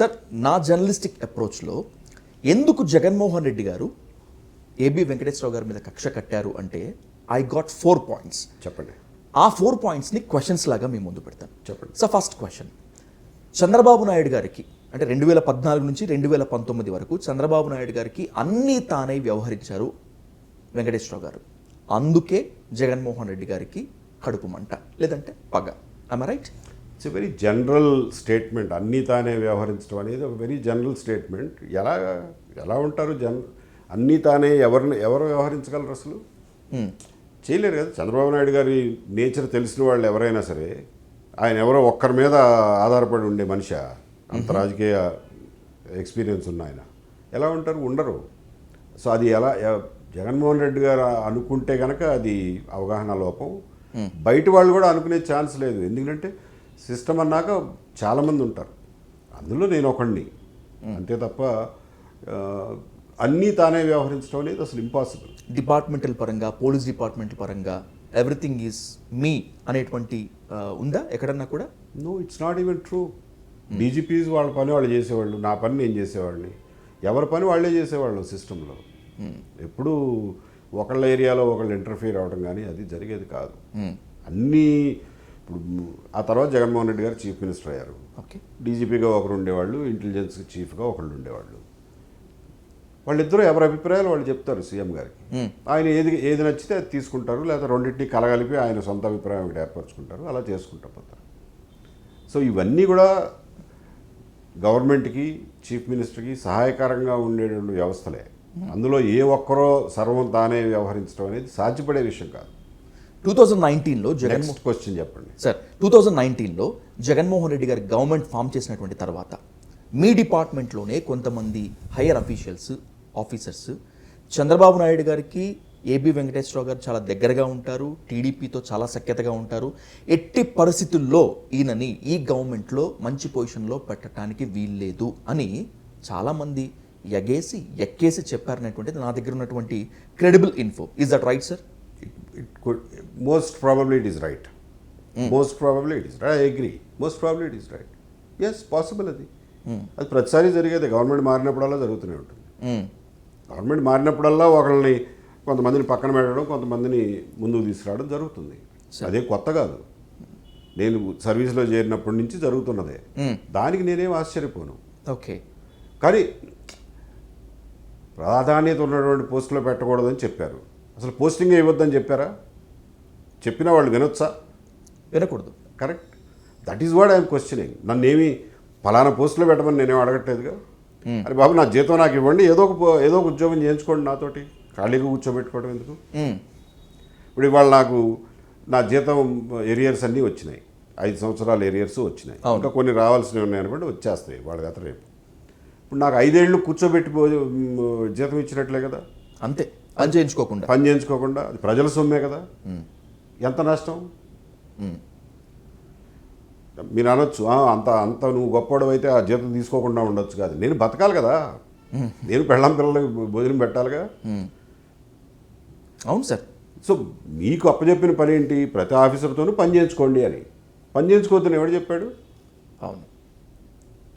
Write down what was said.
Sir నా journalistic అప్రోచ్లో ఎందుకు జగన్మోహన్ రెడ్డి గారు ఏబి వెంకటేశ్వరరావు గారి మీద కక్ష కట్టారు అంటే ఐ గాట్ ఫోర్ పాయింట్స్ చెప్పండి. ఆ ఫోర్ పాయింట్స్ని క్వశ్చన్స్ లాగా మీ ముందు పెడతాను. చెప్పండి. So first question Chandrababu Naidu గారికి అంటే రెండు వేల పద్నాలుగు నుంచి రెండు వేల పంతొమ్మిది వరకు చంద్రబాబు నాయుడు గారికి అన్నీ తానే వ్యవహరించారు వెంకటేశ్వరరావు గారు. అందుకే జగన్మోహన్ రెడ్డి గారికి కడుపు మంట లేదంటే పగ. I right it's a very general statement. అన్నీ తానే వ్యవహరించడం అనేది ఒక వెరీ జనరల్ స్టేట్మెంట్. ఎలా ఎలా ఉంటారు జన్ అన్నీ తానే ఎవరిని ఎవరు వ్యవహరించగలరు అసలు? చేయలేరు కదా. చంద్రబాబు నాయుడు గారి నేచర్ తెలిసిన వాళ్ళు ఎవరైనా సరే ఆయన ఎవరో ఒక్కరి మీద ఆధారపడి ఉండే మనిషి అంత రాజకీయ ఎక్స్పీరియన్స్ ఉన్న ఆయన. ఎలా ఉంటారు? ఉండరు. సో అది ఎలా జగన్మోహన్ రెడ్డి గారు అనుకుంటే కనుక అది అవగాహన లోపం. బయట వాళ్ళు కూడా అనుకునే ఛాన్స్ లేదు. ఎందుకంటే సిస్టమ్ అన్నాక చాలామంది ఉంటారు. అందులో నేను ఒకడిని అంతే తప్ప అన్నీ తానే వ్యవహరించడం అనేది అసలు ఇంపాసిబుల్ డిపార్ట్మెంటల్ పరంగా పోలీస్ డిపార్ట్మెంట్ పరంగా ఎవ్రీథింగ్ ఈజ్ మీ అనేటువంటి ఉందా ఎక్కడన్నా కూడా? No it's not even true DGPs వాళ్ళ పని వాళ్ళు చేసేవాళ్ళు. నా పని నేను చేసేవాడిని. ఎవరి పని వాళ్ళే చేసేవాళ్ళు సిస్టంలో. ఎప్పుడు ఒకళ్ళ ఏరియాలో ఒకళ్ళు ఇంటర్ఫియర్ అవ్వడం కానీ అది జరిగేది కాదు. అన్నీ ఇప్పుడు ఆ తర్వాత జగన్మోహన్ రెడ్డి గారు చీఫ్ మినిస్టర్ అయ్యారు. ఓకే. డీజీపీగా ఒకరు ఉండేవాళ్ళు ఇంటెలిజెన్స్ చీఫ్గా ఒకళ్ళు ఉండేవాళ్ళు. వాళ్ళిద్దరూ ఎవరి అభిప్రాయాలు వాళ్ళు చెప్తారు సీఎం గారికి. ఆయన ఏది ఏది నచ్చితే అది తీసుకుంటారు లేదా రెండింటిని కలగలిపి ఆయన సొంత అభిప్రాయం ఒకటి ఏర్పరచుకుంటారు అలా చేసుకుంటూ పోతారు. సో ఇవన్నీ కూడా గవర్నమెంట్కి చీఫ్ మినిస్టర్కి సహాయకరంగా ఉండేటువంటి వ్యవస్థలే. అందులో ఏ ఒక్కరో సర్వం తానే వ్యవహరించడం అనేది సాధ్యపడే విషయం కాదు. టూ థౌజండ్ నైన్టీన్లో జగన్ నెక్స్ట్ క్వశ్చన్ చెప్పండి. సార్ టూ థౌజండ్ నైన్టీన్లో జగన్మోహన్ రెడ్డి గారి గవర్నమెంట్ ఫామ్ చేసినటువంటి తర్వాత మీ డిపార్ట్మెంట్లోనే కొంతమంది higher officials officers Chandrababu Naidu గారికి ఏబి వెంకటేశ్వరరావు గారు చాలా దగ్గరగా ఉంటారు టీడీపీతో చాలా సఖ్యతగా ఉంటారు. ఎట్టి పరిస్థితుల్లో ఈయనని ఈ గవర్నమెంట్లో మంచి పొజిషన్లో పెట్టడానికి వీల్లేదు అని చాలామంది ఎగేసి ఎక్కేసి చెప్పారనేటువంటిది నా దగ్గర ఉన్నటువంటి credible info is that right sir it could most probably it is right most probably it is right I agree most probably it is right yes possible అది. అది ప్రతిసారి జరిగేది. గవర్నమెంట్ మారినప్పుడల్లా జరుగుతూనే ఉంటుంది. గవర్నమెంట్ మారినప్పుడల్లా ఒకళ్ళని కొంతమందిని పక్కన పెట్టడం కొంతమందిని ముందుకు తీసుకురావడం జరుగుతుంది. అదే కొత్త కాదు. నేను సర్వీస్లో చేరినప్పటి నుంచి జరుగుతున్నదే. దానికి నేనేం ఆశ్చర్యపోను. ఓకే. కానీ ప్రాధాన్యత ఉన్నటువంటి పోస్టులో పెట్టకూడదని చెప్పారు. అసలు పోస్టింగ్ ఇవ్వద్దని చెప్పారా? చెప్పినా వాళ్ళు వినొచ్చా? వినకూడదు. Correct. That is what I'm questioning నన్ను ఏమి ఫలానా పోస్టులో పెట్టమని నేనేం అడగట్లేదుగా? అరే బాబు నా జీతం నాకు ఇవ్వండి. ఏదో ఒక ఏదో ఒక ఉద్యోగం చేయించుకోండి నాతోటి. ఖాళీగా కూర్చోబెట్టుకోవడం ఎందుకు. ఇప్పుడు ఇవాళ నాకు నా జీతం ఎరియర్స్ అన్నీ వచ్చినాయి. ఐదు సంవత్సరాల ఎరియర్స్ వచ్చినాయి. ఇంకా కొన్ని రావాల్సినవి ఉన్నాయి అనుకోండి వచ్చేస్తాయి వాళ్ళ గత రేపు. ఇప్పుడు నాకు ఐదేళ్ళు కూర్చోబెట్టి జీతం ఇచ్చినట్లే కదా? అంతే. పని చేయించుకోకుండా. పని చేయించుకోకుండా. అది ప్రజల సొమ్మే కదా. ఎంత నష్టం. మీరు అనొచ్చు. "ఆ, అంత అంత నువ్వు గొప్పవాడు అయితే ఆ జీతం తీసుకోకుండా ఉండొచ్చు కాదు. నేను బతకాలి కదా. నేను పెళ్ళం పిల్లలకి భోజనం పెట్టాలిగా. అవును సార్. సో మీకు అప్పచెప్పిన పని ఏంటి? ప్రతి ఆఫీసర్తోనూ పని చేయించుకోండి అని. పని చేయించుకోవద్దని ఎవడు చెప్పాడు? అవును.